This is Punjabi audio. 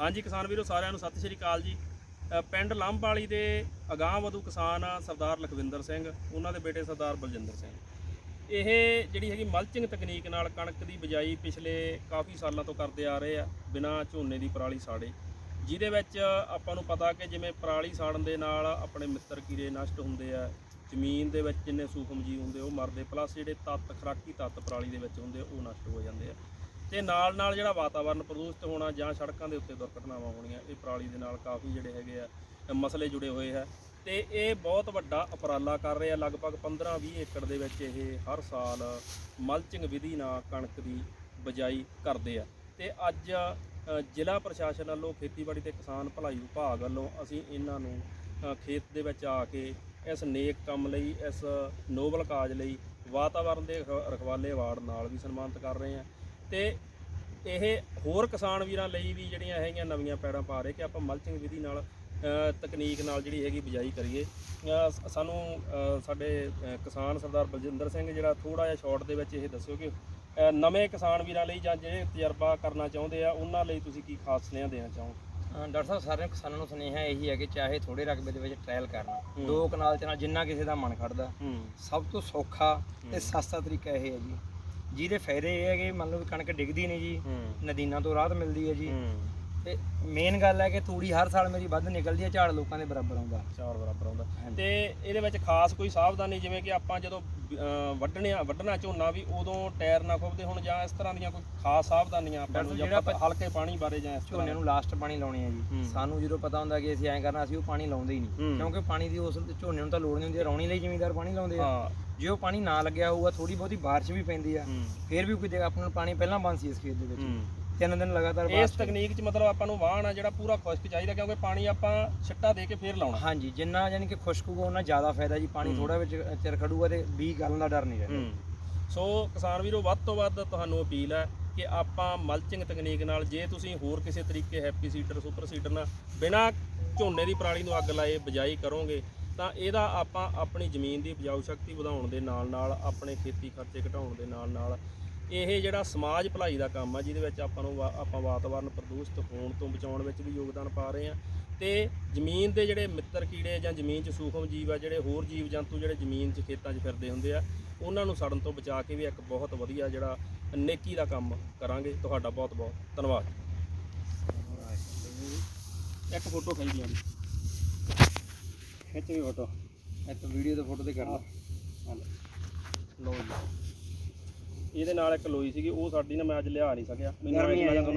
ਹਾਂਜੀ ਕਿਸਾਨ ਵੀਰੋ, ਸਾਰਿਆਂ ਨੂੰ ਸਤਿ ਸ਼੍ਰੀ ਅਕਾਲ ਜੀ। ਪਿੰਡ ਲੰਬ ਵਾਲੀ ਦੇ ਅਗਾਂਹ ਵਧੂ ਕਿਸਾਨ ਆ ਸਰਦਾਰ ਲਖਵਿੰਦਰ ਸਿੰਘ, ਉਹਨਾਂ ਦੇ ਬੇਟੇ ਸਰਦਾਰ ਬਲਜਿੰਦਰ ਸਿੰਘ। ਇਹ ਜਿਹੜੀ ਹੈਗੀ ਮਲਚਿੰਗ ਤਕਨੀਕ ਨਾਲ ਕਣਕ ਦੀ ਬਿਜਾਈ ਪਿਛਲੇ ਕਾਫੀ ਸਾਲਾਂ ਤੋਂ ਕਰਦੇ ਆ ਰਹੇ ਆ, ਬਿਨਾਂ ਝੋਨੇ ਦੀ ਪਰਾਲੀ ਸਾੜੇ। ਜਿਹਦੇ ਵਿੱਚ ਆਪਾਂ ਨੂੰ ਪਤਾ ਕਿ ਜਿਵੇਂ ਪਰਾਲੀ ਸਾੜਨ ਦੇ ਨਾਲ ਆਪਣੇ ਮਿੱਤਰ ਕੀੜੇ ਨਸ਼ਟ ਹੁੰਦੇ ਆ, ਜ਼ਮੀਨ ਦੇ ਵਿੱਚ ਜਿੰਨੇ ਸੂਖਮ ਜੀਵ ਹੁੰਦੇ ਉਹ ਮਰਦੇ ਪਲੱਸ ਜਿਹੜੇ ਤੱਤ, ਖਰਾਕੀ ਤੱਤ ਪਰਾਲੀ ਦੇ ਵਿੱਚ ਹੁੰਦੇ ਉਹ ਨਸ਼ਟ ਹੋ ਜਾਂਦੇ ਆ। ਤੇ ਨਾਲ ਨਾਲ ਜਿਹੜਾ ਵਾਤਾਵਰਣ ਪ੍ਰਦੂਸ਼ਿਤ ਹੋਣਾ ਜਾਂ ਸੜਕਾਂ ਦੇ ਉੱਤੇ ਦੁਰਘਟਨਾਵਾਂ ਹੋਣੀਆਂ, ਇਹ ਪਰਾਲੀ ਦੇ ਨਾਲ ਕਾਫੀ ਜਿਹੜੇ ਹੈਗੇ ਆ ਮਸਲੇ ਜੁੜੇ ਹੋਏ ਹੈ ਤੇ ਇਹ ਬਹੁਤ ਵੱਡਾ ਉਪਰਾਲਾ ਕਰ ਰਹੇ ਆ ਲਗਭਗ 15-20 ਏਕੜ ਦੇ ਵਿੱਚ ਇਹ ਹਰ ਸਾਲ ਮਲਚਿੰਗ ਵਿਧੀ ਨਾਲ ਕਣਕ ਦੀ ਬਜਾਈ ਕਰਦੇ ਆ। ਤੇ ਅੱਜ ਜ਼ਿਲ੍ਹਾ ਪ੍ਰਸ਼ਾਸਨ ਵੱਲੋਂ ਖੇਤੀਬਾੜੀ ਤੇ ਕਿਸਾਨ ਭਲਾਈ ਵਿਭਾਗ ਵੱਲੋਂ ਅਸੀਂ ਇਹਨਾਂ ਨੂੰ ਖੇਤ ਦੇ ਵਿੱਚ ਆ ਕੇ ਇਸ ਨੇਕ ਕੰਮ ਲਈ, ਇਸ ਨੋਬਲ ਕਾਜ ਲਈ ਵਾਤਾਵਰਣ ਦੇ ਰਖਵਾਲੇ ਅਵਾਰਡ ਨਾਲ ਵੀ ਸਨਮਾਨਿਤ ਕਰ ਰਹੇ ਹਾਂ ਤੇ ਇਹ ਹੋਰ ਕਿਸਾਨ ਵੀਰਾਂ ਲਈ ਵੀ ਜਿਹੜੀਆਂ ਹੈਗੀਆਂ ਨਵੀਆਂ ਪੈੜਾਂ ਪਾ ਰਹੇ ਕਿ ਆਪਾਂ ਮਲਚਿੰਗ ਵਿਧੀ ਨਾਲ ਤਕਨੀਕ ਨਾਲ ਜਿਹੜੀ ਹੈਗੀ ਬਿਜਾਈ ਕਰੀਏ ਸਾਨੂੰ ਸਾਡੇ ਕਿਸਾਨ ਸਰਦਾਰ ਬਲਜਿੰਦਰ ਸਿੰਘ ਜਿਹੜਾ ਥੋੜਾ ਜਿਹਾ ਸ਼ਾਰਟ ਦੇ ਵਿੱਚ ਇਹ ਦੱਸਿਓ ਕਿ ਨਵੇਂ ਕਿਸਾਨ ਵੀਰਾਂ ਲਈ ਜਾਂ ਜਿਹੜੇ ਤਜਰਬਾ ਕਰਨਾ ਚਾਹੁੰਦੇ ਆ ਉਹਨਾਂ ਲਈ ਤੁਸੀਂ ਕੀ ਖਾਸ ਸੁਨੇਹਾ ਦੇਣਾ ਚਾਹੋ ਅਹ ਡਾਕਟਰ ਸਾਹਿਬ ਸਾਰਿਆਂ ਕਿਸਾਨਾਂ ਨੂੰ ਸੁਨੇਹਾ ਇਹੀ ਹੈ ਕਿ ਚਾਹੇ ਥੋੜੇ ਰਕਬੇ ਦੇ ਵਿੱਚ ਟ੍ਰਾਇਲ ਕਰਨਾ। ਦੋ ਕਨਾਲ ਚ ਨਾਲ ਜਿੰਨਾ ਕਿਸੇ ਦਾ ਮਨ ਖੜਦਾ ਸਭ ਤੋਂ ਸੌਖਾ ਤੇ। ਸਸਤਾ ਤਰੀਕਾ ਇਹ ਹੈ ਜੀ ਜਿਹਦੇ ਫਾਇਦੇ ਇਹ ਹੈ ਕਿ ਮੰਨ ਲਓ ਵੀ ਕਣਕ ਡਿੱਗਦੀ ਨਹੀਂ ਜੀ ਨਦੀਨਾਂ ਤੋਂ ਰਾਹਤ ਮਿਲਦੀ ਹੈ ਜੀ। ਤੇ ਮੇਨ ਗੱਲ ਹੈ ਕਿ ਤੂੜੀ ਹਰ ਸਾਲ ਮੇਰੀ ਵੱਧ ਨਿਕਲਦੀ ਹੈ ਝਾੜ ਲੋਕਾਂ ਦੇ ਬਰਾਬਰ ਆਉਂਦਾ। ਚਾਰ ਬਰਾਬਰ ਆਉਂਦਾ। ਤੇ ਇਹਦੇ ਵਿੱਚ ਖਾਸ ਕੋਈ ਸਾਵਧਾਨੀ ਜਿਵੇਂ ਕਿ ਆਪਾਂ ਜਦੋਂ ਅਹ, ਵੱਢਣਿਆ ਵੱਢਣਾ ਝੋਨਾ ਵੀ ਉਦੋਂ ਟਾਇਰ ਨਾ ਖੁੱਬਦੇ ਹੁਣ ਜਾਂ ਇਸ ਤਰ੍ਹਾਂ ਦੀਆਂ ਕੋਈ ਖਾਸ ਸਾਵਧਾਨੀਆਂ ਆਪਾਂ ਨੂੰ ਜਾਂ ਹਲਕੇ ਪਾਣੀ ਬਾਰੇ ਜਾਂ ਇਸ ਤਰ੍ਹਾਂ ਝੋਨੇ ਨੂੰ ਲਾਸਟ ਪਾਣੀ ਲਾਉਣੇ ਆ ਜੀ। ਸਾਨੂੰ ਜਦੋਂ ਪਤਾ ਹੁੰਦਾ ਕਿ ਅਸੀਂ ਐਂ ਕਰਨਾ ਅਸੀਂ ਉਹ ਪਾਣੀ ਲਾਉਂਦੇ ਹੀ ਨਹੀਂ। ਕਿਉਂਕਿ ਪਾਣੀ ਦੀ ਉਸ ਝੋਨੇ ਨੂੰ ਤਾਂ ਲੋੜ ਨਹੀਂ ਹੁੰਦੀ ਰੌਣੀ ਲਈ ਜ਼ਿਮੀਂਦਾਰ ਪਾਣੀ ਲਾਉਂਦੇ ਆ। ਹਾਂ। ਜੇ ਉਹ ਪਾਣੀ ਨਾ ਲੱਗਿਆ ਹੋਊਗਾ ਥੋੜੀ ਬਹੁਤੀ ਬਾਰਿਸ਼ ਵੀ ਪੈਂਦੀ ਆ ਫਿਰ ਵੀ ਕੋਈ ਜਗ੍ਹਾ ਆਪਾਂ ਨੂੰ ਪਾਣੀ ਪਹਿਲਾਂ ਬੰਦ ਸੀ ਇਸ ਖੇਤ ਦੇ ਵਿੱਚ। ਤਿੰਨ ਦਿਨ ਲਗਾਤਾਰ ਇਸ ਤਕਨੀਕ 'ਚ ਮਤਲਬ ਆਪਾਂ ਨੂੰ ਵਾਹਣ ਆ ਜਿਹੜਾ ਪੂਰਾ ਖੁਸ਼ਕ ਚਾਹੀਦਾ ਕਿਉਂਕਿ ਪਾਣੀ ਆਪਾਂ ਛਿੱਟਾ ਦੇ ਕੇ ਫੇਰ ਲਾਉਣਾ। ਹਾਂਜੀ ਜਿੰਨਾ ਯਾਨੀ ਕਿ ਖੁਸ਼ਕ ਹੋਊਗਾ ਉਹਨਾਂ ਜ਼ਿਆਦਾ ਫਾਇਦਾ ਜੀ ਪਾਣੀ। ਥੋੜਾ ਵਿੱਚ ਚਿਰ ਖੜੂਗਾ ਤੇ ਬੀ ਗਲਣ ਦਾ ਡਰ ਨਹੀਂ ਰਹਿੰਦਾ। ਸੋ ਕਿਸਾਨ ਵੀਰੋ ਵੱਧ ਤੋਂ ਵੱਧ ਤੁਹਾਨੂੰ ਅਪੀਲ ਹੈ ਕਿ ਆਪਾਂ ਮਲਚਿੰਗ ਤਕਨੀਕ ਨਾਲ ਜੇ ਤੁਸੀਂ ਹੋਰ ਕਿਸੇ ਤਰੀਕੇ ਹੈਪੀ ਸੀਡਰ ਸੁਪਰ ਸੀਡਰ ਨਾਲ ਬਿਨਾ ਝੋਨੇ ਦੀ ਪਰਾਲੀ ਨੂੰ ਅੱਗ ਲਾਏ ਬਜਾਈ ਕਰੋਗੇ ਤਾਂ ਇਹਦਾ ਆਪਾਂ ਆਪਣੀ ਜ਼ਮੀਨ ਦੀ ਉਪਜਾਊ ਸ਼ਕਤੀ ਵਧਾਉਣ ਦੇ ਨਾਲ ਨਾਲ ਆਪਣੇ ਖੇਤੀ ਖਰਚੇ ਘਟਾਉਣ ਦੇ ਨਾਲ ਨਾਲ ਇਹ ਜਿਹੜਾ ਸਮਾਜ ਭਲਾਈ ਦਾ ਕੰਮ ਆ, ਜਿਹਦੇ ਵਿੱਚ ਆਪਾਂ ਨੂੰ ਵਾ- ਆਪਾਂ ਵਾਤਾਵਰਨ ਪ੍ਰਦੂਸ਼ਿਤ ਹੋਣ ਤੋਂ ਬਚਾਉਣ ਵਿੱਚ ਵੀ ਯੋਗਦਾਨ ਪਾ ਰਹੇ ਆ। ਤੇ ਜ਼ਮੀਨ ਦੇ ਜਿਹੜੇ ਮਿੱਤਰ ਕੀੜੇ ਜਾਂ ਜ਼ਮੀਨ 'ਚ ਸੂਖਮ ਜੀਵ ਆ, ਜਿਹੜੇ ਹੋਰ ਜੀਵ ਜੰਤੂ ਜਿਹੜੇ ਜ਼ਮੀਨ 'ਚ ਖੇਤਾਂ 'ਚ ਫਿਰਦੇ ਹੁੰਦੇ ਆ, ਉਹਨਾਂ ਨੂੰ ਸੜਨ ਤੋਂ ਬਚਾ ਕੇ ਵੀ ਇੱਕ ਬਹੁਤ ਵਧੀਆ ਜਿਹੜਾ ਨੇਕੀ ਦਾ ਕੰਮ ਕਰਾਂਗੇ। ਤੁਹਾਡਾ ਬਹੁਤ ਬਹੁਤ ਧੰਨਵਾਦ। ਇੱਕ ਫੋਟੋ ਖਿੱਚਦੀ ਆਂ ਖਿੱਚ ਵੀ ਫੋਟੋ? ਇੱਕ ਵੀਡੀਓ ਤੇ ਫੋਟੋ ਤੇ ਕਰ ਲਾ ਜੀ। ਇਹਦੇ ਨਾਲ ਇੱਕ ਲੋਈ ਸੀਗੀ ਉਹ ਸਾਡੀ ਨਾ ਮੈਂ ਅੱਜ ਲਿਆ ਨਹੀਂ ਸਕਿਆ। ਮੈਨੂੰ ਮੈਂ ਆ ਤੁਹਾਨੂੰ